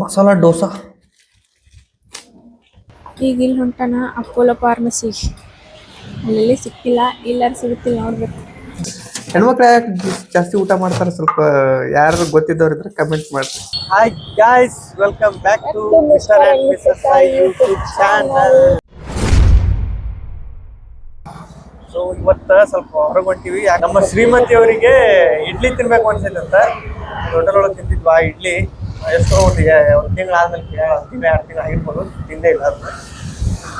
ಮಸಾಲ ಡೋಸಾ ಈಗ ಇಲ್ಲಿ ಹೊಂಟಾನ ಅಪೋಲೋ ಫಾರ್ಮಸಿಗೆ ಅಲ್ಲೆಲ್ಲಿ ಸಿಕ್ಕಿಲ್ಲ ಇಲ್ಲಾರು ಸಿಗುತ್ತಿಲ್ಲ ನೋಡ್ಬೇಕು. ಹೆಣ್ಮಕ್ಳು ಯಾಕೆ ಜಾಸ್ತಿ ಊಟ ಮಾಡ್ತಾರೆ? ಸ್ವಲ್ಪ ಯಾರು ಗೊತ್ತಿದ್ದವ್ರು ಇದ್ರೆ ಕಮೆಂಟ್ ಮಾಡ್ರಿ. Hi guys welcome back to mister and missus I YouTube channel so ಇವತ್ತು ಸ್ವಲ್ಪ ಹೊರಗೆ ಹೊಂಟಿವಿ. ಯಾಕ್ ನಮ್ಮ ಶ್ರೀಮತಿ ಅವರಿಗೆ ಇಡ್ಲಿ ತಿನ್ಬೇಕು ಅನ್ಸೈತೆ ಅಂತ. ಹೋಟೆಲ್ ಒಳಗೆ ತಿಂತಿದ್ವಿ ಇಡ್ಲಿ? ಎಷ್ಟೋ ಒಂದು ಒಂದು ಆದಮೇಲೆ ಒಂದು ಎರಡು ತಿಂಗಳು ಆಗಿರ್ಬೋದು, ತಿಂದೇ ಇಲ್ಲ ಅದನ್ನ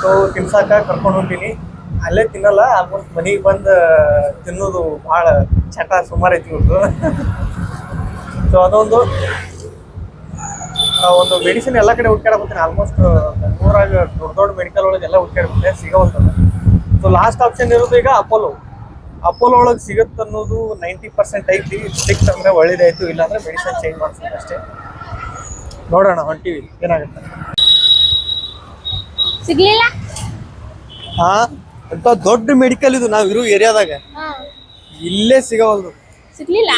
ಸೊ ತಿನ್ಸಾಕ ಕರ್ಕೊಂಡು ಹೋಗ್ತೀನಿ. ಅಲ್ಲೇ ತಿನ್ನಲ್ಲ ಆಲ್ಮೋಸ್ಟ್ ಮನೆಗೆ ಬಂದು ತಿನ್ನೋದು ಭಾಳ ಚಟ ಸುಮಾರು ಐತಿ ಇವ್ರದ್ದು ಸೊ ಅದೊಂದು ಒಂದು ಮೆಡಿಸಿನ್ ಎಲ್ಲ ಕಡೆ ಹುಡ್ಕಾಡಕತ್ತೀನಿ ಆಲ್ಮೋಸ್ಟ್ ಊರಾಗ ದೊಡ್ಡ ದೊಡ್ಡ ಮೆಡಿಕಲ್ ಒಳಗೆ ಎಲ್ಲ ಹುಡ್ಕಾಡ್ಬಿಟ್ಟೆ ಸಿಗೋವಂಥದ್ದು ಸೊ ಲಾಸ್ಟ್ ಆಪ್ಷನ್ ಇರೋದು ಈಗ ಅಪೋಲೋ ಅಪೋಲೋ ಒಳಗೆ ಸಿಗುತ್ತೆ ಅನ್ನೋದು ನೈಂಟಿ ಪರ್ಸೆಂಟ್ ಐತಿ. ಸಿಕ್ಸ್ ಅಂದರೆ ಒಳ್ಳೇದಾಯಿತು ಇಲ್ಲಾಂದ್ರೆ ಮೆಡಿಸಿನ್ ಚೇಂಜ್ ಮಾಡ್ತೀನಿ ಅಷ್ಟೇ. ನೋಡೋಣ ಹೊಂಟಿವಿ ಏನಾಗುತ್ತೆ? ಸಿಗ್ಲಿಲ್ಲ? ಹಾ ಅಂತ ದೊಡ್ಡ ಮೆಡಿಕಲ್ ಇದು ನಾವು ಇರೋ ಏರಿಯಾದಾಗ. ಇಲ್ಲೇ ಸಿಗವಲ್ದು. ಸಿಗ್ಲಿಲ್ಲ?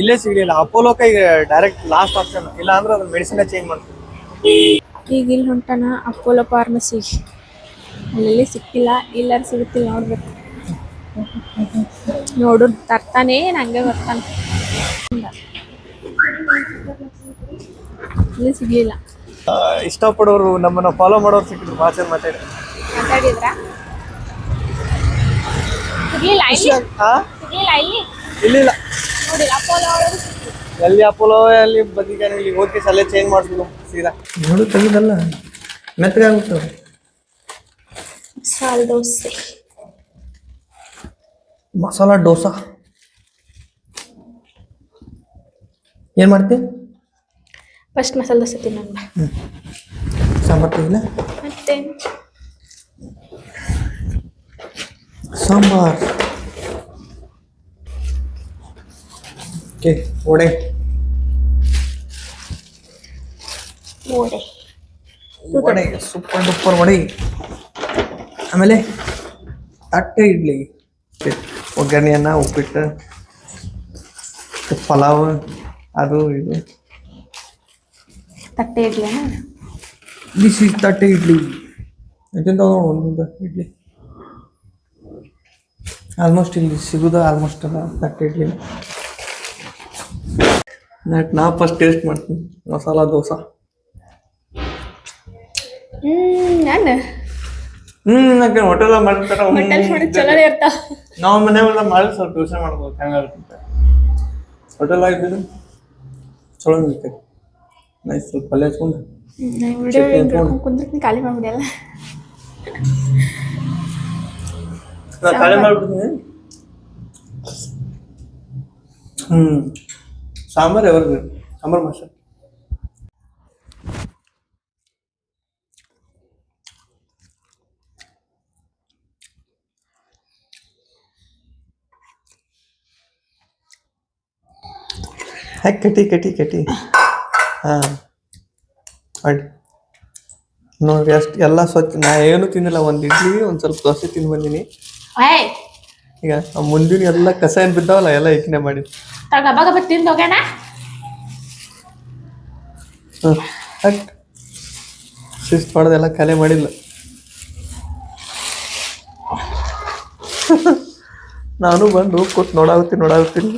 ಇಲ್ಲೇ ಸಿಗ್ಲಿಲ್ಲ. ಅಪೋಲೋ ಕೈ ಡೈರೆಕ್ಟ್ ಲಾಸ್ಟ್ ಆಪ್ಷನ್ ಇಲ್ಲ ಅಂದ್ರೆ ಅದ್ರ ಮೆಡಿಸಿನ್ ಚೇಂಜ್ ಮಾಡ್ತೀವಿ. ಈಗ ಇಲ್ಲಿ ಹೊಂಟಾನ ಅಪೋಲೋ ಫಾರ್ಮಸಿ ಅಲ್ಲೆಲ್ಲಿ ಸಿಕ್ಕಿಲ್ಲ ಇಲ್ಲಾರು ಸಿಗುತ್ತಿಲ್ಲ ನೋಡ್ಬೇಕು. ನೋಡು ತರ್ತಾನೆ ನಂಗೆ ಬರ್ತಾನೆ. ಇಲ್ಲಿ ಸಿಗ್ಲಿಲ್ಲ. ಆ, ಇಷ್ಟಪಡೋರು ನಮ್ಮನ್ನ ಫಾಲೋ ಮಾಡೋರು ಸಿಕ್ಕಿದ್ರು ಚಂದ ಮಾತಾಡಿ ಮಾತಾಡಿದ್ರ? ಸಿಗ್ಲಿಲ್ಲ ಇಲ್ಲಿ? ಹಾ ಸಿಗ್ಲಿಲ್ಲ ಇಲ್ಲಿ? ಇಲ್ಲಿಲ್ಲ. ನೋಡಿ ಅಪೋಲೋ ಒಳಗೆ ಎಲ್ಲಿ ಅಪೋಲೋ ಅಲ್ಲಿ ಬದಿಗಾನೆ ಇಲ್ಲಿ ಹೋಗಿ ಸಲ ಚೇಂಜ್ ಮಾಡಿಸ್ಬೇಕು ಸೀದಾ. ನೋಡು ತೆಗಿದಲ್ಲ. ಮೆತ್ತಗಾಗುತ್ತೆ ಮಸಾಲ ದೋಸೆ. ಮಸಾಲ ಡೋಸಾ ಏನು ಮಾಡ್ತಿ? ಫಸ್ಟ್ ಮಸಾಲೆ ದೋಸೆ ತಿನ್ನೋಣ sambar ತೆಗಿಲ್ಲ sambar okay vada vada vada super duper vada ಆಮೇಲೆ ತಟ್ಟೆ ಇಡ್ಲಿ. ಒಗ್ಗರಣೆ ಅನ್ನ ಉಪ್ಪಿಟ್ಟು ಪಲಾವ್ ಅದು ಇದು. ತಟ್ಟೆ ಇಡ್ಲಿ ಬಿಸಿ ತಟ್ಟೆ ಇಡ್ಲಿ. ಎಂತೆಂತ ಒಂದು ಇಡ್ಲಿ? ಆಲ್ಮೋಸ್ಟ್ ಇಲ್ಲಿ ಸಿಗೋದು ಆಲ್ಮೋಸ್ಟ್ ಅಲ್ಲ ತಟ್ಟೆ ಇಡ್ಲಿ. ನಾಟ್ ನಾ ಫಸ್ಟ್ ಟೇಸ್ಟ್ ಮಾಡ್ತೀನಿ. ಮಸಾಲ ದೋಸೆ. ಹ್ಮ್ ನಾನು. ಹ್ಮ್ ನಂಗೆ ಹೋಟೆಲ್ ಮಾಡ್ತಾರ ಹೋಟೆಲ್ ಮಾಡಿ ಚಲೋ ಇರ್ತಾವ. ನಾವು ಮನೆ ಒಳಗೆ ಮಾಡಿ ಸ್ವಲ್ಪ ಯೋಚನೆ ಮಾಡ್ಬೋದು ಹೆಂಗಾಗುತ್ತೆ ಹೋಟೆಲ್ ಆಗಿದ್ದು ಚಲೋ ಇರ್ತೈತೆ. ನೈಸ್ ಸ್ವಲ್ಪ ಪಲ್ಯ ಹಚ್ಕೊಂಡು ವಿಡಿಯೋ ಹಿಡ್ಕೊಂಡು ಕುಂದ್ರತೀನಿ ಖಾಲಿ ಮಾಡ್ಬಿಡಲ್ಲ ನಾ ಖಾಲಿ ಮಾಡ್ಬಿಡ್ತೀನಿ ಹ್ಮ್ ಸಾಂಬಾರ್ ಯಾವಾಗ ಸಾಂಬಾರ್ ಮಾಸ್ಟರ್ ಹಾಕಿ ಕಟಿ ಕಟಿ ಕಟಿ ಹಾಂ. ಅಡ್ ನೋಡ್ರಿ ಅಷ್ಟು ಎಲ್ಲ ಸ್ವಚ್ಛ ನಾ ಏನು ತಿಂದಿಲ್ಲ ಒಂದು ಇಡ್ಲಿ ಒಂದು ಸ್ವಲ್ಪ ದೋಸೆ ತಿಂದು ಬಂದೀನಿ. ಏಯ್! ಈಗ ಮುಂದಿನ ಎಲ್ಲ ಕಸ ಏನು ಬಿದ್ದಾವಲ್ಲ ಎಲ್ಲ ಇಕ್ಕನೆ ಮಾಡಿ ಶಿಸ್ತ್ ಗಬ ಗಬ ತಿಂದು ಹೋಗೋಣ ಹ್ಞೂ ಹಟ್ ಶಿಸ್ತು ಮಾಡೋದೆಲ್ಲ ಕಲೆ ಮಾಡಿಲ್ಲ ನಾನು ಬಂದು ಕೂತ್ ನೋಡಾಗುತ್ತೀನಿ ನೋಡಾಗುತ್ತೀನಿ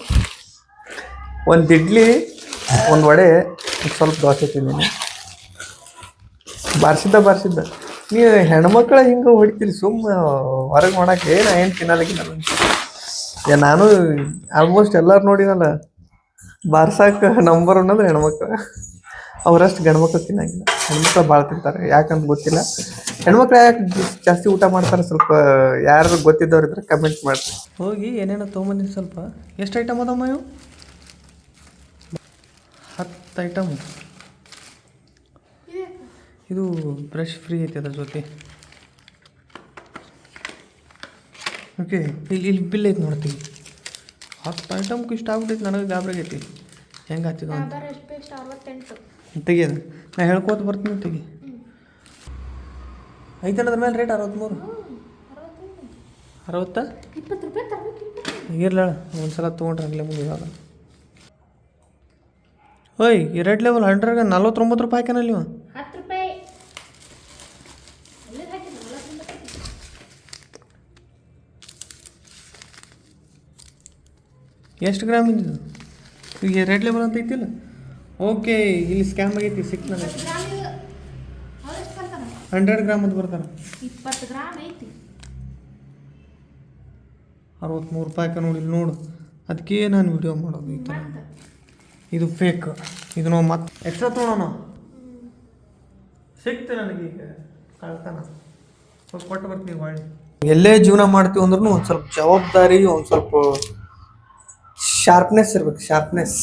ಒಂದು ಇಡ್ಲಿ ಒಂದು ವಡೆ ಸ್ವಲ್ಪ ದೋಸೆ ತಿಂದೀನಿ. ಬಾರ್ಸಿದ್ದ ಬಾರ್ಸಿದ್ದ. ನೀವು ಹೆಣ್ಮಕ್ಳ ಹಿಂಗೆ ಹೊಡಿತೀರಿ, ಸುಮ್ಮ ಹೊರಗೆ ಮಾಡಕ್ಕೆ ಏನು ಏನು ನಾನು ಏ, ನಾನು ಆಲ್ಮೋಸ್ಟ್ ಎಲ್ಲರೂ ನೋಡಿನಲ್ಲ, ಬಾರ್ಸಾಕ ನಂಬರ್ ಒನ್ ಅಂದ್ರೆ ಹೆಣ್ಮಕ್ಳು. ಅವರಷ್ಟು ಗಂಡ್ಮಕ್ಳು ತಿನ್ನಂಗಿಲ್ಲ. ಹೆಣ್ಮಕ್ಳು ಭಾಳ ತಿಂತಾರೆ, ಯಾಕಂತ ಗೊತ್ತಿಲ್ಲ. ಹೆಣ್ಮಕ್ಳು ಯಾಕೆ ಜಾಸ್ತಿ ಊಟ ಮಾಡ್ತಾರೆ, ಸ್ವಲ್ಪ ಯಾರು ಗೊತ್ತಿದ್ದವ್ರು ಇದ್ರೆ ಕಮೆಂಟ್ ಮಾಡ್ತಾರೆ ಹೋಗಿ ಏನೇನೋ ತೊಗೊಂಬಂದಿ ಸ್ವಲ್ಪ. ಎಷ್ಟು ಐಟಮ್ ಅದಮ್ಮ ಇವು? ಹತ್ತು ಐಟಮ್ ಇದು ಬ್ರಷ್ ಫ್ರೀ ಐತಿ ಅದ್ರ ಜೊತೆ. ಓಕೆ ಇಲ್ಲಿ ಇಲ್ಲಿ ಬಿಲ್ ಐತಿ ನೋಡ್ತೀವಿ ಹತ್ತು ಐಟಮ್ಗೆ ಇಷ್ಟ ಆಗ್ಬಿಟ್ಟೈತೆ ನನಗೆ ಗಾಬ್ರಾಗೈತಿ ಹೆಂಗೆ ಅರವತ್ತೆಂಟು. ತೆಗಿಯೋದು? ನಾ ಹೇಳ್ಕೋತ ಬರ್ತೀನಿ ತೆಗಿ. ಐತನದ್ರ ಮೇಲೆ ರೇಟ್ ಅರವತ್ತ್ಮೂರು ಅರವತ್ತ? ಇಪ್ಪತ್ತು ರೂಪಾಯಿ ತರಬೇಕು ಒಂದ್ಸಲ ಒಂದು ಸಲ ತೊಗೊಂಡ್ರೆ ಆಗಲೇ ಮುಂದೆ ಇವಾಗ ಓಯ್ ಈ ಲೆವೆಲ್ ಹಂಡ್ರೆಡ್ಗೆ ನಲ್ವತ್ತೊಂಬತ್ತು ರೂಪಾಯಿ ಹಾಕ್ಯಾನಲ್ಲಿ ಇವ? ಹತ್ತು ರೂಪಾಯಿ. ಎಷ್ಟು ಗ್ರಾಮ್ ಇದ್ದು ಈಗ ರೆಡ್ ಲೆವೆಲ್ ಅಂತ ಐತಿಲ್ಲ ಓಕೆ ಇಲ್ಲಿ ಸ್ಕ್ಯಾಮ್ ಆಗೈತಿ ಸಿಕ್ ನನಗೆ ಹಂಡ್ರೆಡ್ ಗ್ರಾಮ್ ಅಂತ ಬರ್ತಾರೆ ಇಪ್ಪತ್ತು ಗ್ರಾಮ್ ಐತಿ. ಅರವತ್ತ್ಮೂರು ರೂಪಾಯಿ ನೋಡಿ ಇಲ್ಲಿ ನೋಡು. ಅದಕ್ಕೆ ನಾನು ವಿಡಿಯೋ ಮಾಡೋದು ಈ ಥರ ಇದು ಫೇಕ್ ಇದು ನಾವು ಮತ್ತೆ ಎಕ್ಸ್ಟ್ರಾ ತೊಗೊಳೋಣ. ಸಿಕ್ತು ನನಗೀಗ ಕಳ್ತನ. ಸ್ವಲ್ಪ ಕೊಟ್ಟು ಬರ್ತೀವಿ ಹೊಳ್ಳಿ. ಎಲ್ಲೇ ಜೀವನ ಮಾಡ್ತೀವಿ ಅಂದ್ರೂ ಒಂದು ಸ್ವಲ್ಪ ಜವಾಬ್ದಾರಿ ಒಂದು ಸ್ವಲ್ಪ ಶಾರ್ಪ್ನೆಸ್ ಇರ್ಬೇಕು ಶಾರ್ಪ್ನೆಸ್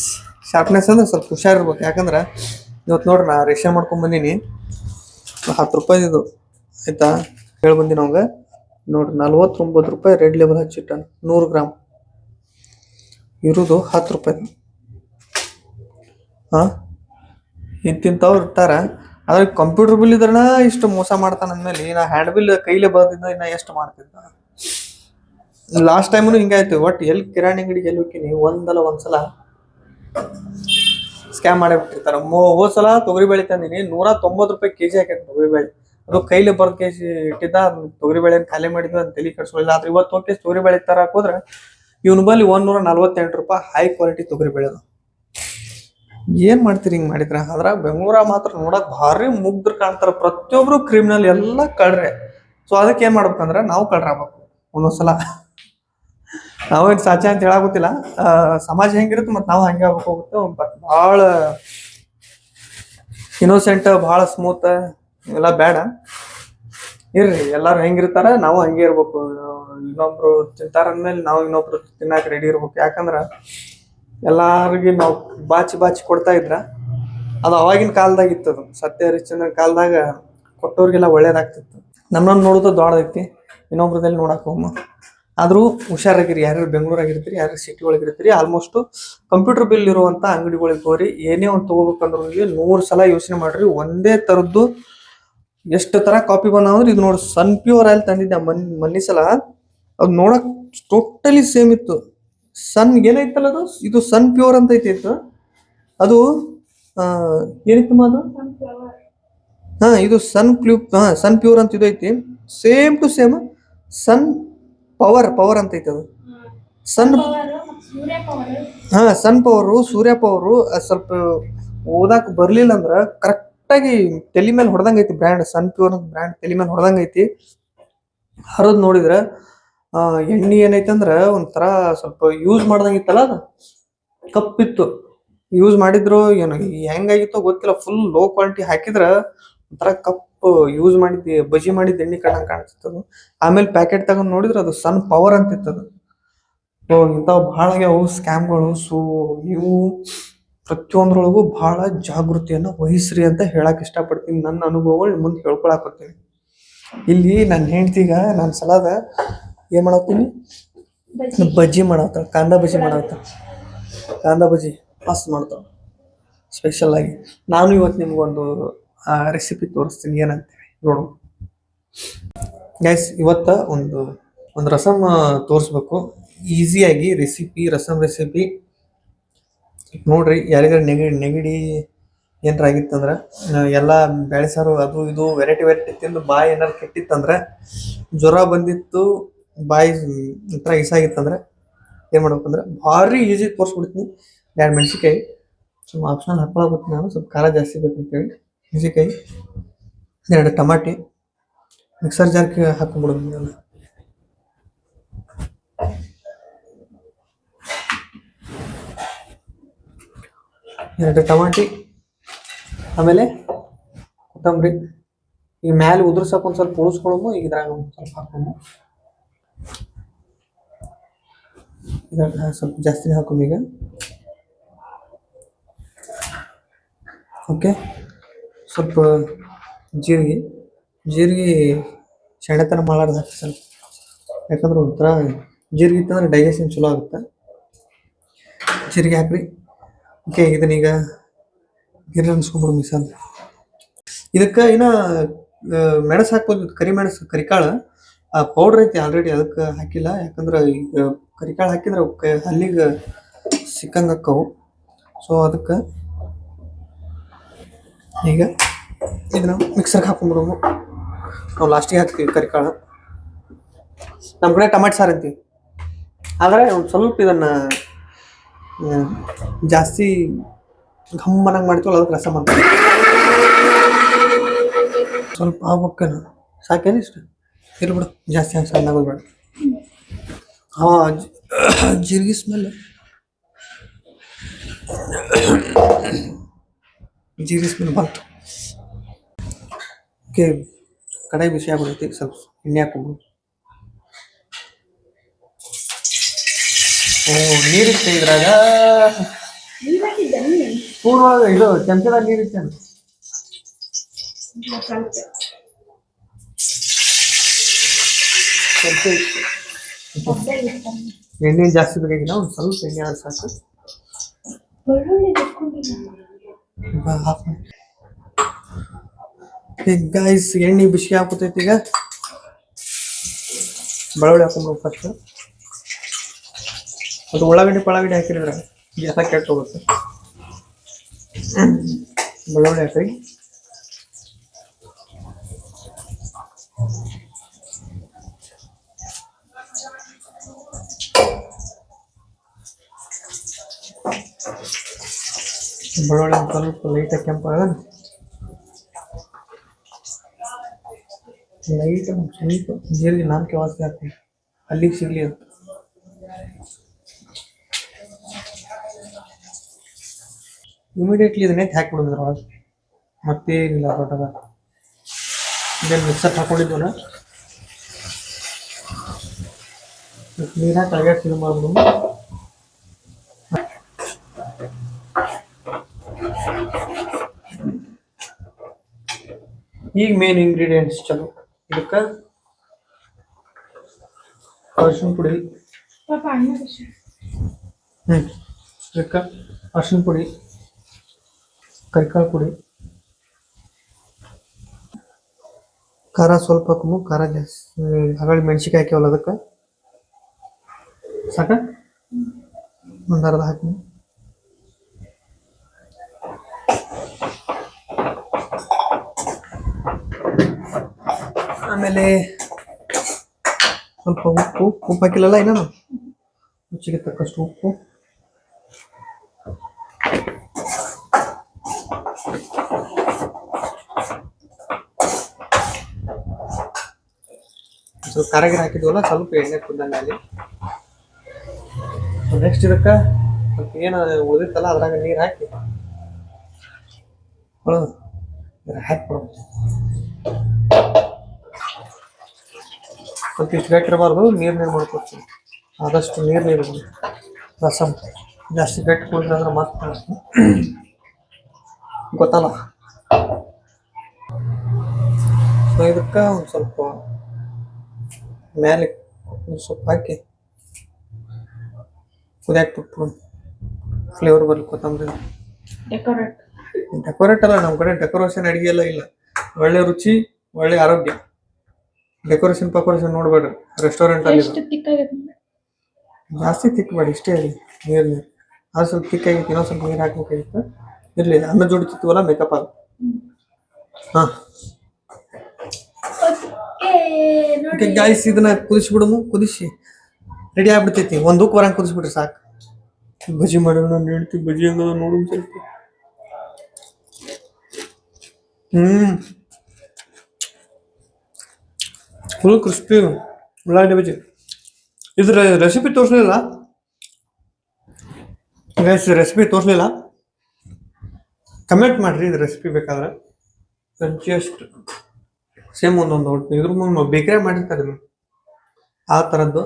ಶಾರ್ಪ್ನೆಸ್ ಅಂದ್ರೆ ಸ್ವಲ್ಪ ಹುಷಾರಿರ್ಬೇಕು ಯಾಕಂದ್ರೆ ಇವತ್ತು ನೋಡ್ರಿ ನಾ ರೇಷನ್ ಮಾಡ್ಕೊಂಡು ಬಂದೀನಿ. ಹತ್ತು ರೂಪಾಯಿ ಇದು ಆಯ್ತಾ? ಹೇಳಿ ಬಂದಿನಿ ನಮಗೆ ನೋಡ್ರಿ ನಲ್ವತ್ತೊಂಬತ್ತು ರೂಪಾಯಿ ರೆಡ್ ಲೇಬಲ್ ಹಚ್ಚಿಟ್ಟಾನ. ನೂರು ಗ್ರಾಮ್. ಇರೋದು ಹತ್ತು ರೂಪಾಯಿ. ಹಾಂ? ಇಂತಿಂಥವ್ರು ಇರ್ತಾರ. ಆದ್ರೆ ಕಂಪ್ಯೂಟರ್ ಬಿಲ್ ಇದ್ರನ ಇಷ್ಟು ಮೋಸ ಮಾಡ್ತಾನ ಅಂದ್ಮೇಲೆ ನಾ ಹ್ಯಾಂಡ್ ಬಿಲ್ ಕೈಲೇ ಬರ್ದಿದ್ದ ಇನ್ನ ಎಷ್ಟು ಮಾಡ್ತಿದ್ದ ಲಾಸ್ಟ್ ಟೈಮ್ನು ಹಿಂಗಾಯ್ತು ಒಟ್ಟು ಎಲ್ಲಿ ಕಿರಾಣಿ ಅಂಗಡಿಗೆ ಎಲ್ಲಿ ಹೋಗ್ತೀನಿ ಒಂದಲ್ಲ ಒಂದ್ಸಲ ಸ್ಕ್ಯಾಮ್ ಮಾಡಿ ಬಿಟ್ಟಿರ್ತಾರ. ಮೋ ಹೋದ್ ಸಲ ತೊಗರಿ ಬೇಳೆ ತಂದಿನಿ. ನೂರ ತೊಂಬತ್ತು ರೂಪಾಯಿ ಕೆಜಿ ತೊಗರಿ ಬೇಳೆ. ಅದು ಕೈಲಿ ಬರ್ದ ಕೆಜಿ ಇಟ್ಟಿದ್ದ. ತೊಗರಿ ಬೇಳೆ ಖಾಲಿ ಮಾಡಿದ್ವಿ ಅಂತ ತಲೆ ಕಟ್ಸೋಲ್ಲ ಆದ್ರೆ ಇವತ್ತು ಹೋಗಿ ತೊಗರಿ ಬೇಳೆ ಹಾಕೋದ್ರೆ ಇವನ್ ಬಲ್ಲಿ ಒಂದ್ ನೂರ ನಲ್ವತ್ತೆಂಟು ರೂಪಾಯಿ ಹೈ ಕ್ವಾಲಿಟಿ ತೊಗರಿ ಅದು. ಏನ್ ಮಾಡ್ತೀರಿ ಹಿಂಗ್ ಮಾಡಿದ್ರೆ? ಆದ್ರೆ ಬೆಂಗಳೂರ ಮಾತ್ರ ನೋಡಕ್ ಭಾರಿ ಮುಗ್ದ್ರು ಕಾಣ್ತಾರ ಪ್ರತಿಯೊಬ್ರು ಕ್ರಿಮಿನಲ್ ಎಲ್ಲ ಕಳ್ರೆ. ಸೊ ಅದಕ್ಕೆ ಏನ್ ಮಾಡ್ಬೇಕಂದ್ರ ನಾವು ಕಳ್ರಾಗ್ಬೇಕು ಒಂದೊಂದ್ಸಲ. ನಾವೇನು ಸಾಚ ಅಂತ ಹೇಳಾಗುತ್ತಿಲ್ಲ ಸಮಾಜ ಹೆಂಗಿರುತ್ತೆ ಮತ್ತು ನಾವು ಹಂಗೆ ಹೋಗುತ್ತೆ. ಬಟ್ ಭಾಳ ಇನ್ನೋಸೆಂಟ್ ಭಾಳ ಸ್ಮೂತ್ ಎಲ್ಲ ಬೇಡ ಇರ್ರಿ, ಎಲ್ಲಾರು ಹೆಂಗಿರ್ತಾರ, ನಾವು ಹಂಗೆ ಇರ್ಬೇಕು. ಇನ್ನೊಬ್ರು ತಿಂತಾರ ಅಂದ್ಮೇಲೆ ನಾವು ಇನ್ನೊಬ್ರು ತಿನ್ನಾಕ ರೆಡಿ ಇರ್ಬೇಕು. ಯಾಕಂದ್ರ ಎಲ್ಲಾರಿಗೆ ನಾವು ಬಾಚಿ ಬಾಚಿ ಕೊಡ್ತಾ ಇದ್ರ. ಅದು ಅವಾಗಿನ ಕಾಲದಾಗ ಇತ್ತದು. ಸತ್ಯ ಹರಿಶ್ಚಂದ್ರ ಕಾಲದಾಗ ಕೊಟ್ಟವ್ರಿಗೆಲ್ಲ ಒಳ್ಳೇದಾಗ್ತಿತ್ತು. ನಮ್ಮನ್ನ ನೋಡೋದು ದೊಡ್ಡದೈತಿ ಇನ್ನೊಬ್ರದಲ್ಲಿ ನೋಡಕ್ ಹೋಮ ಆದ್ರೂ ಹುಷಾರಾಗಿರಿ, ಯಾರ್ಯಾರು ಬೆಂಗಳೂರಾಗಿರ್ತೀರಿ, ಯಾರ್ಯಾರು ಸಿಟಿ ಒಳಗಿರ್ತೀರಿ ಆಲ್ಮೋಸ್ಟ್ ಕಂಪ್ಯೂಟರ್ ಬಿಲ್ ಇರುವಂತ ಅಂಗಡಿಗಳಿಗೆ ಹೋಗ್ರಿ, ಏನೇ ಒಂದು ತಗೋಬೇಕಂದ್ರೆ ನೂರು ಸಲ ಯೋಚನೆ ಮಾಡ್ರಿ, ಒಂದೇ ತರದ್ದು ಎಷ್ಟು ತರ ಕಾಪಿ ಬಂದ್ರೆ ಇದು ನೋಡಿ ಸನ್ ಪ್ಯೂರ್ ಆಯಿಲ್ ತಂದಿದ್ದೆ. ಮನ್ ಮನ್ನಿಸಲ ಸಲ ಅದು ನೋಡಕ್ ಟೋಟಲಿ ಸೇಮ್ ಇತ್ತು. ಸನ್ ಏನೈತಲ್ಲ ಅದು? ಇದು ಸನ್ ಪ್ಯೂರ್ ಅಂತ ಐತಿತ್ತು ಅದು ಏನಿತ್ತು ಅದು? ಹಾ ಇದು ಸನ್ ಪ್ಲೂ ಹಾ ಸನ್ ಪ್ಯೂರ್ ಅಂತ ಇದು ಐತಿ. Same to same sun power power ಅಂತ ಐತಿ ಅದು ಸನ್ ಹಾ ಸನ್ ಪವರು ಸೂರ್ಯ ಪವರು ಸ್ವಲ್ಪ ಓದಾಕ್ ಬರ್ಲಿಲ್ಲ ಅಂದ್ರೆ ಕರೆಕ್ಟಾಗಿ ಆಗಿ ತಲಿ ಮೇಲೆ ಹೊಡೆದಂಗ ಐತಿ ಬ್ರ್ಯಾಂಡ್ ಸನ್ ಪ್ಯೂರ್ ಅಂತ ಬ್ರ್ಯಾಂಡ್ ತೆಲಿ ಮೇಲೆ ಹೊಡೆದಂಗೈತಿ ಐತಿ. ಹರಿದ್ ನೋಡಿದ್ರ ಎಣ್ಣೆ ಏನೈತೆ ಅಂದ್ರ ಒಂಥರ ಸ್ವಲ್ಪ ಯೂಸ್ ಮಾಡ್ದಂಗಿತ್ತಲ್ಲ ಅದು? ಕಪ್ಪಿತ್ತು. ಯೂಸ್ ಮಾಡಿದ್ರು ಏನು ಹೆಂಗಾಗಿತ್ತೋ ಗೊತ್ತಿಲ್ಲ. ಫುಲ್ ಲೋ ಕ್ವಾಲಿಟಿ ಹಾಕಿದ್ರ ಒಂಥರ ಕಪ್ ಯೂಸ್ ಮಾಡಿದ್ ಬಜಿ ಮಾಡಿದ ಎಣ್ಣೆ ಕಂಡಂಗ್ ಕಾಣಿಸ್ತದ ಆಮೇಲೆ ಪ್ಯಾಕೆಟ್ ತಗೊಂಡ್ ನೋಡಿದ್ರೆ ಅದು ಸನ್ ಪವರ್ ಅಂತ ಇತ್ತದು ಸೊ ಇಂಥವು ಭಾಳ ಆಗ್ಯಾವು ಸ್ಕ್ಯಾಮ್ಗಳು ಸೊ ನೀವು ಪ್ರತಿಯೊಂದ್ರೊಳಗೂ ಬಹಳ ಜಾಗೃತಿಯನ್ನು ವಹಿಸ್ರಿ ಅಂತ ಹೇಳಕ್ ಇಷ್ಟಪಡ್ತೀನಿ. ನನ್ನ ಅನುಭವಗಳು ಮುಂದೆ ಹೇಳ್ಕೊಳಕ್ ಬರ್ತೀನಿ ಇಲ್ಲಿ ನನ್ನ ಹೆಂಡ್ತಿಗ ನನ್ನ ಸಲಾದ ಏನ್ ಮಾಡತ್ತೀನಿ ಬಜ್ಜಿ. ಮಾಡತ್ತ ಕಾಂದ ಬಜ್ಜಿ ಮಾಡತ್ತ ಕಾಂದ ಬಜ್ಜಿ ಮಸ್ತ್ ಮಾಡ್ತಾವ. ಸ್ಪೆಷಲ್ ಆಗಿ. ನಾನು ಇವತ್ತು ನಿಮ್ಗೊಂದು ರೆಸಿಪಿ ತೋರಿಸ್ತೀನಿ ಏನಂತೇಳಿ. ನೋಡು. ಗೈಸ್ ಇವತ್ತ ಒಂದು ಒಂದು ರಸಮ್ ತೋರಿಸ್ಬೇಕು. ಈಸಿಯಾಗಿ ರೆಸಿಪಿ ರಸಮ್ ರೆಸಿಪಿ ನೋಡ್ರಿ ಯಾರಿಗಾರ ನೆಗಡಿ ನೆಗಡಿ ಏನಾರ ಆಗಿತ್ತಂದ್ರೆ ಎಲ್ಲ ಬೆಳೆಸಾರು ಅದು ಇದು ವೆರೈಟಿ ವೆರೈಟಿ ತಿಂದು ಬಾಯಿ ಏನಾರು ಕೆಟ್ಟಿತ್ತಂದ್ರೆ ಜ್ವರ ಬಂದಿತ್ತು ಬಾಯಿ ಒಂಥರ ಇಸಾಗಿತ್ತಂದ್ರೆ ಏನು ಮಾಡ್ಬೇಕಂದ್ರೆ ಭಾರಿ ಈಸಿ ತೋರಿಸ್ಬಿಡ್ತೀನಿ. ಎರಡು ಮೆಣಸಿಕಾಯಿ ಸ್ವಲ್ಪ ಆಪ್ಷನಲ್ ಹಾಕೊಳಕ್ಕೆ ನಾನು ಸ್ವಲ್ಪ ಖಾರ ಜಾಸ್ತಿ ಬೇಕು ಬೇಕಂತೇಳಿ. ಮೆಣಸಿಕಾಯಿ ಎರಡು ಟಮಾಟಿ ಮಿಕ್ಸರ್ ಜಾರ್ಗೆ ಹಾಕೊಂಡ್ಬಿಡೋದು ನಾನು ಎರಡು ಟಮಾಟಿ, ಆಮೇಲೆ ಕೊತ್ತಂಬರಿ. ಈಗ ಮ್ಯಾಲೆ ಉದುರ್ಸಕ್ಕೆ ಒಂದು ಸ್ವಲ್ಪ ಉಳಿಸ್ಕೊಳ್ಳೋದು ಈಗ ಇದ್ರಾಗ ಒಂದು ಸ್ವಲ್ಪ ಹಾಕೊಂಡು ಇದ್ರಾಗ ಸ್ವಲ್ಪ ಜಾಸ್ತಿ ಹಾಕೊಂಡು ಈಗ. ಓಕೆ ಸ್ವಲ್ಪ ಜೀರಿಗೆ ಜೀರಿಗೆ ಸೆಣೆತನ ಮಾಡಾರ್ದು ಹಾಕಿ ಸ್ವಲ್ಪ. ಯಾಕಂದ್ರೆ ಒಂಥರ ಜೀರಿಗೆ ಇತ್ತಂದ್ರೆ ಡೈಜೆಷನ್ ಚಲೋ ಆಗುತ್ತೆ. ಜೀರಿಗೆ ಹಾಕ್ರಿ. ಓಕೆ ಇದನ್ನೀಗ ಗಿರ್ರ ಅನ್ಸ್ಕೊಂಡ್ಬಿಡು ಮಿಸಾಲ್. ಇದಕ್ಕೆ ಆ, ಮೆಣಸು ಹಾಕ್ಬೋದು ಕರಿಮೆಣಸು ಕರಿಕಾಳು. ಆ ಪೌಡ್ರ್ ಐತಿ ಆಲ್ರೆಡಿ ಅದಕ್ಕೆ ಹಾಕಿಲ್ಲ. ಯಾಕಂದ್ರೆ ಈಗ ಕರಿಕಾಳು ಹಾಕಿದ್ರೆ ಅವಕ್ಕೆ ಹಲ್ಲಿಗೆ ಸಿಕ್ಕಂಗೆ ಅಕ್ಕವು ಸೊ ಅದಕ್ಕೆ ಈಗ ಇದನ್ನ ಮಿಕ್ಸರ್ಗೆ ಹಾಕೊಂಡ್ಬಿಡೋದು ನಾವು ಲಾಸ್ಟಿಗೆ ಹಾಕ್ತೀವಿ ಕರಿಕಾಳು. ನಮ್ಮ ಕಡೆ ಟಮಾಟೆ ಸಾರು ಅಂತೀವಿ. ಆದರೆ ಒಂದು ಸ್ವಲ್ಪ ಇದನ್ನು ಜಾಸ್ತಿ ಘಮ್ಮನಾಗಿ ಮಾಡ್ತೀವಲ್ಲ ಅದಕ್ಕೆ ರಸ ಮಾಡ್ತೀವಿ ಸ್ವಲ್ಪ ಆಗ್ಬೇಕೇನು ಸಾಕೇನು ಇಷ್ಟು? ಇರ್ಲಿ ಬಿಡು, ಜಾಸ್ತಿ ಹಂಗೆ ಸಣ್ಣ ಹೋಗ್ಬೇಡ ಹಾಂ ಜೀರಿಗೆ ಸ್ಮೆಲ್ ಜೀರಿಗೆ ಸ್ಮೆಲ್ ಬಂತು. ಓಕೆ, ಕಡಾಯಿ ಬಿಸಿ ಆಗ್ಬಿಡುತ್ತೆ, ಸ್ವಲ್ಪ ಎಣ್ಣೆ ಹಾಕೊಂಬಿಡು ಓ ನೀರಿತ್ತೆ ಇದ್ರಾಗ. ಪೂರ್ವ ಇದು ಚಮಚದಾಗ ನೀರಿತ್ತೆ ಚಮಚ ಇತ್ತು ಎಣ್ಣೆ ಜಾಸ್ತಿ ಬೇಕಾಗಿಲ್ಲ ಒಂದು ಸ್ವಲ್ಪ ಎಣ್ಣೆ ಆದ್ರೆ ಸಾಕು. ಈಗ ಗಾಯ್ಸ್ ಎಣ್ಣೆ ಬಿಸಿ ಹಾಕತೈತಿ ಈಗ. ಬೆಳ್ಳುಳ್ಳಿ ಹಾಕೊಂಡು ಫಸ್ಟ್ ಅದು ಉಳ್ಳಾಗಡ್ಡಿ ಪಳಾಗಡ್ಡಿ ಹಾಕಿರಿದ್ರೆ ಎಲ್ಲ ಕೆಟ್ಟ ಹೋಗುತ್ತೆ. ಬೆಳ್ಳುಳ್ಳಿ ಹಾಕಿ ಬೆಳ್ಳುಳ್ಳಿ ಒಂದು ಸ್ವಲ್ಪ ಲೈಟಾಗಿ ಕೆಂಪಾಗ ಲೈಟ್ ಸ್ವಲ್ಪ ಜೀರಿಗೆ ನಾಲ್ಕು ವಾಸನೆ ಹಾಕ್ತೀನಿ. ಅಲ್ಲಿಗೆ ಸಿಗಲಿ ಅಂತ. ಇಮಿಡಿಯೇಟ್ಲಿ ಇದನ್ನೇ ಹಾಕ್ಬಿಡೋದು ಅದ್ರೊಳಗೆ. ಮತ್ತೇನಿಲ್ಲ ದೊಡ್ಡದ. ಇದೇನು ಮಿಕ್ಸರ್ ಹಾಕೊಂಡಿದ್ವಲ್ಲ. ನೀರು ಹಾಕಿ ಶುರು ಮಾಡ್ಬಿಡು. ಈಗ ಮೇನ್ ಇಂಗ್ರೀಡಿಯೆಂಟ್ಸ್ ಚಲೋ. ಇದಕ್ಕೆ ಅರ್ಶಿನ ಪುಡಿ. ಹ್ಞೂ ಇದಕ್ಕೆ ಅರ್ಶಿನ ಪುಡಿ ಕರಿಕಾಳು ಪುಡಿ. ಖಾರ ಸ್ವಲ್ಪ ಹಾಕಮು ಖಾರ ಜಾಸ್ತಿ ಹಗಳಿ ಮೆಣಸಿಕಾಯಿ ಹಾಕ್ಯವಲ್ಲ ಅದಕ್ಕೆ. ಸಾಕ? ಒಂದು ಅರ್ಧ ಹಾಕಿ ಆಮೇಲೆ ಸ್ವಲ್ಪ ಉಪ್ಪು ಉಪ್ಪು ಹಾಕಿಲ್ಲಲ್ಲ ಇನ್ನೂ? ರುಚಿಗೆ ತಕ್ಕಷ್ಟು ಉಪ್ಪು. ಸ್ವಲ್ಪ ಖಾರ ಗಿರ ಹಾಕಿದ್ವಲ್ಲ, ಸ್ವಲ್ಪ ಎಣ್ಣೆ ಕುದ್ದಂಗೆ ಅಲ್ಲಿ ನೆಕ್ಸ್ಟ್ ಇದಕ್ಕೆ ಸ್ವಲ್ಪ ಏನು ಉಳಿದಿತ್ತಲ್ಲ ಅದ್ರಾಗ ನೀರು ಹಾಕಿ. ಹಾಕಿ ಸ್ವಲ್ಪ ಇಷ್ಟು ಗಟ್ಟಿ ಇರಬಾರ್ದು ನೀರು ನೀರು ಮಾಡ್ಕೊಡ್ತೀನಿ. ಆದಷ್ಟು ನೀರು ನೀರು ರಸಮ್ ಜಾಸ್ತಿ ಗಟ್ಟಿ ಕುಡಿದ್ರೆ ಮತ್ತೆ ಗೊತ್ತಲ್ಲ? ಸೊ ಇದಕ್ಕೆ ಒಂದು ಸ್ವಲ್ಪ ಮೇಲೆ ಒಂದು ಸ್ವಲ್ಪ ಹಾಕಿ ಕುದಿಯಾಕ ಬಿಟ್ಟು ಫ್ಲೇವರ್ ಬರ್ಲಿ ಕೊತ್ತಂಬರಿ. ಡೆಕೋರೇಟ್ ಡೆಕೋರೇಟ್ ಅಲ್ಲ ನಮ್ಮ ಕಡೆ ಡೆಕೋರೇಷನ್ ಅಡಿಗೆ ಎಲ್ಲ ಇಲ್ಲ. ಒಳ್ಳೆ ರುಚಿ ಒಳ್ಳೆ ಆರೋಗ್ಯ. ಡೆಕೋರೇಷನ್ ಪಕೋರೇಷನ್ ನೋಡ್ಬೇಡ್ರಿ. ರೆಸ್ಟೋರೆಂಟ್ ಅಲ್ಲಿ ಎಷ್ಟು ಜಾಸ್ತಿ ತಿಕ್ಕಬೇಡಿ ಇಷ್ಟೇ ಇರಲಿ ನೀರು ನೀರು ಅದು ಸ್ವಲ್ಪ ತಿಕ್ಕಾಗಿತ್ತು ಇನ್ನೊಂದು ಸ್ವಲ್ಪ ನೀರು ಹಾಕ್ಬೇಕಾಗಿತ್ತು. ಇರಲಿ ಅನ್ನ ಜೋಡಿ ತಿಂತೀವಲ್ಲ ಮೇಕಪ್ ಆಗ ಹಾಂ ಓಕೆ ಗಾಯ್ಸ್ ಇದನ್ನ ಕುದಿಸ್ಬಿಡಮು ಕುದಿಸಿ. ರೆಡಿ ಆಗ್ಬಿಡ್ತೈತಿ. ಒಂದು ಉಕ್ಕು ಬರಂಗೆ ಬಿಡ್ರಿ ಸಾಕು. ಬಜಿ ಮಾಡೋಣ ನಾನು ಹೇಳ್ತೀವಿ ಬಜ್ಜಿ ಹಂಗದ ನೋಡು ಸ್ವಲ್ಪ. ಹ್ಮ್. ಫುಲ್ ಕ್ರಿಸ್ಪಿ ಉಳ್ಳಾಗಡ್ಡಿ ಬಜ್ಜಿ ಇದ್ರ ರೆಸಿಪಿ ತೋರಿಸ್ಲಿಲ್ಲ? ಗೈಸ್ ರೆಸಿಪಿ ತೋರಿಸ್ಲಿಲ್ಲ? ಕಮೆಂಟ್ ಮಾಡಿರಿ, ಇದು ರೆಸಿಪಿ ಬೇಕಾದ್ರೆ. ಜಸ್ಟ್ ಸೇಮ್ ಒಂದೊಂದು ಹೊಟ್ಟು ಇದ್ರ ಮುಂದೆ ಬೇಕರಿ ಮಾಡಿರ್ತಾರೆ. ಆ ಥರದ್ದು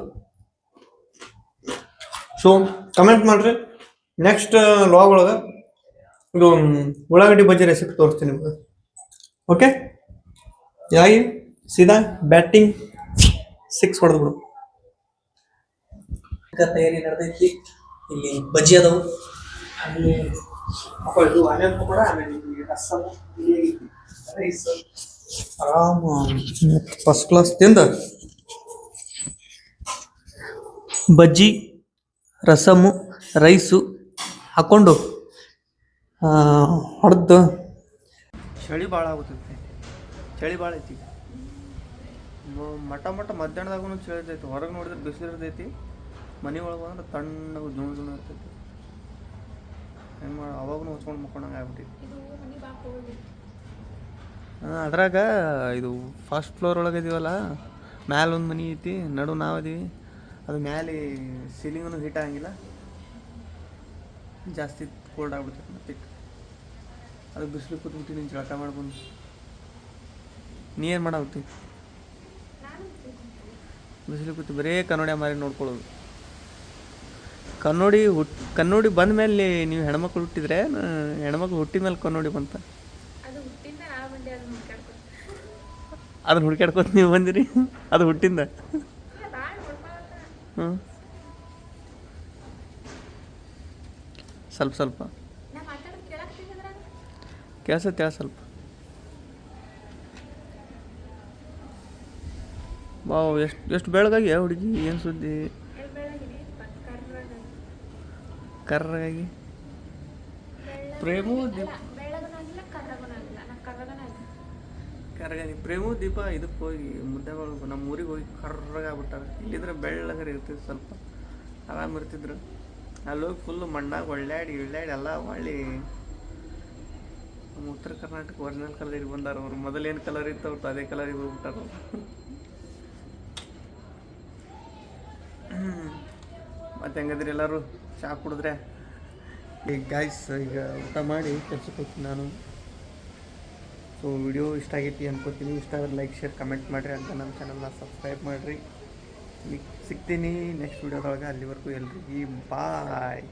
ಸೊ ಕಮೆಂಟ್ ಮಾಡಿರಿ. ನೆಕ್ಸ್ಟ್ ಲಾಗ್ ಒಳಗೆ ಇದು ಉಳ್ಳಾಗಡ್ಡಿ ಬಜ್ಜಿ ರೆಸಿಪಿ ತೋರಿಸ್ತೀನಿ ನಿಮ್ಗೆ. ಓಕೆ ಯಾಗಿ? ಸೀದಾ ಬ್ಯಾಟಿಂಗ್ ಸಿಕ್ಸ್ ಹೊಡೆದ್ಬಿಡು. ತಯಾರಿ ನಡೆದೈತಿ. ಇಲ್ಲಿ ಬಜ್ಜಿ ಅದಾವು. ಅಲ್ಲಿ ಇದು ಆನಿಯನ್ ಪಕೋಡ ಆಮೇಲೆ ಇಲ್ಲಿ ರಸಮ್ ರೈಸ್ ಆರಾಮ. ಫಸ್ಟ್ ಕ್ಲಾಸ್ ತಿಂದ? ಬಜ್ಜಿ ರಸಮು ರೈಸು ಹಾಕ್ಕೊಂಡು ಹೊಡೆದು. ಚಳಿ ಭಾಳ ಆಗುತ್ತೆ ಚಳಿ ಭಾಳ ಐತಿ ಮ- ಮಟ ಮಟ ಮಧ್ಯಾಹ್ನದಾಗೂ ಚಳಿ ಇರ್ತೈತಿ ಹೊರಗೆ ನೋಡಿದ್ರೆ ಬಿಸಿಲು ಇರ್ತೈತಿ ಮನೆ ಒಳಗೆ ಬಂದ್ರೆ ತಣ್ಣಗೆ ಜುಣ್ ಜುಣ್ ಇರ್ತೈತಿ. ಹೆಂಗೆ ಮಾಡಿ ಅವಾಗೂ ಹೊಚ್ಕೊಂಡು ಮಕ್ಕೊಂಡಂಗೆ ಆಗ್ಬಿಟ್ಟಿತ್ತು ಅದ್ರಾಗ ಇದು ಫಸ್ಟ್ ಫ್ಲೋರ್ ಒಳಗೆ ಇದೀವಲ್ಲ ಮ್ಯಾಲ ಒಂದು ಮನೆ ಐತಿ ನಡು ನಾವು ಅದೀವಿ ಅದು ಮ್ಯಾಲೆ ಸೀಲಿಂಗೂ ಹೀಟ್ ಆಗಂಗಿಲ್ಲ. ಜಾಸ್ತಿ ಕೋಲ್ಡ್ ಆಗ್ಬಿಡ್ತೈತೆ ಮತ್ತೆ. ಅದು ಬಿಸಿಲು ಕೂತ್ಬಿಟ್ಟು ನೀನು ಜಳಕ ಮಾಡ್ಬೋದು. ನೀ ಏನು ಮಾಡಾಗ್ತಿ ಬಿಸಿಲು ಕೂತು ಬರೇ ಕನ್ನಡಿ ಮಾರಿ ನೋಡ್ಕೊಳ್ಳೋದು. ಕನ್ನಡಿ ಹುಟ್ ಕನ್ನಡಿ ಬಂದ ಮೇಲೆ ನೀವು ಹೆಣ್ಮಕ್ಳು ಹುಟ್ಟಿದ್ರೆ ಹೆಣ್ಮಕ್ಳು ಹುಟ್ಟಿದ ಮೇಲೆ ಕನ್ನಡಿ ಬಂತ? ಅದನ್ನ ಹುಡ್ಕ್ಯಾಡ್ಕೊತ ನೀವು ಬಂದಿರಿ? ಅದು ಹುಟ್ಟಿಂದ? ಹ್ಞೂ ಸ್ವಲ್ಪ ಸ್ವಲ್ಪ. ಕೇಳ್ಸತ್ತೆ ಸ್ವಲ್ಪ. ವಾವ್, ಎಷ್ಟು ಎಷ್ಟು ಬೆಳಗಾಗಿ ಹುಡುಗಿ? ಏನು ಸುದ್ದಿ? ಕರ್ರಾಗಿ ಪ್ರೇಮು ದೀಪ ಕರ್ರಗಾಗಿ. ಪ್ರೇಮು ದೀಪ ಇದಕ್ಕೆ ಹೋಗಿ ಮುದ್ದೆಗಳು ನಮ್ಮ ಊರಿಗೆ ಹೋಗಿ ಕರ್ರಗಾಗ್ಬಿಟ್ಟಾರೆ ಇಲ್ಲಿದ್ರೆ ಬೆಳ್ಳಗರ ಇರ್ತಿದ್ರು ಸ್ವಲ್ಪ. ಆರಾಮ್ ಇರ್ತಿದ್ರು. ಅಲ್ಲಿ ಹೋಗಿ ಫುಲ್ಲು ಮಣ್ಣಾಗ ಒಳ್ಳಾಡಿ, ಇಳ್ಳಾಡಿ ಎಲ್ಲ ಮಾಡಿ ನಮ್ಮ ಉತ್ತರ ಕರ್ನಾಟಕ ಒರಿಜಿನಲ್ ಕಲರಿಗೆ ಬಂದಾರ ಅವ್ರು. ಮೊದಲೇನು ಕಲರ್ ಇತ್ತು ಅವ್ರು ಅದೇ ಕಲರಿಗೆ ಹೋಗ್ಬಿಟ್ಟಾರ ಅವ್ರು. ಹ್ಮ್. ಮತ್ತೆ ಹೆಂಗದ್ರಿ ಎಲ್ಲರೂ? ಚಹಾ ಕುಡಿದ್ರೆ? ಈಗ ಗಾಯ್ಸ್ ಈಗ ಊಟ ಮಾಡಿ ಕೆಲ್ಸಕ್ಕೆ ನಾನು. ಸೊ ವಿಡಿಯೋ ಇಷ್ಟ ಆಗೈತಿ ಅನ್ಕೋತೀನಿ. ಇಷ್ಟ ಆದ್ರೆ ಲೈಕ್ ಶೇರ್ ಕಮೆಂಟ್ ಮಾಡಿರಿ ಅಂತ ನಮ್ಮ ಚಾನಲ್ನ ಸಬ್ಸ್ಕ್ರೈಬ್ ಮಾಡಿರಿ. ಸಿಗ್ತೀನಿ ನೆಕ್ಸ್ಟ್ ವಿಡಿಯೋದೊಳಗೆ ಅಲ್ಲಿವರೆಗೂ ಎಲ್ರಿಗೂ ಬಾಯ್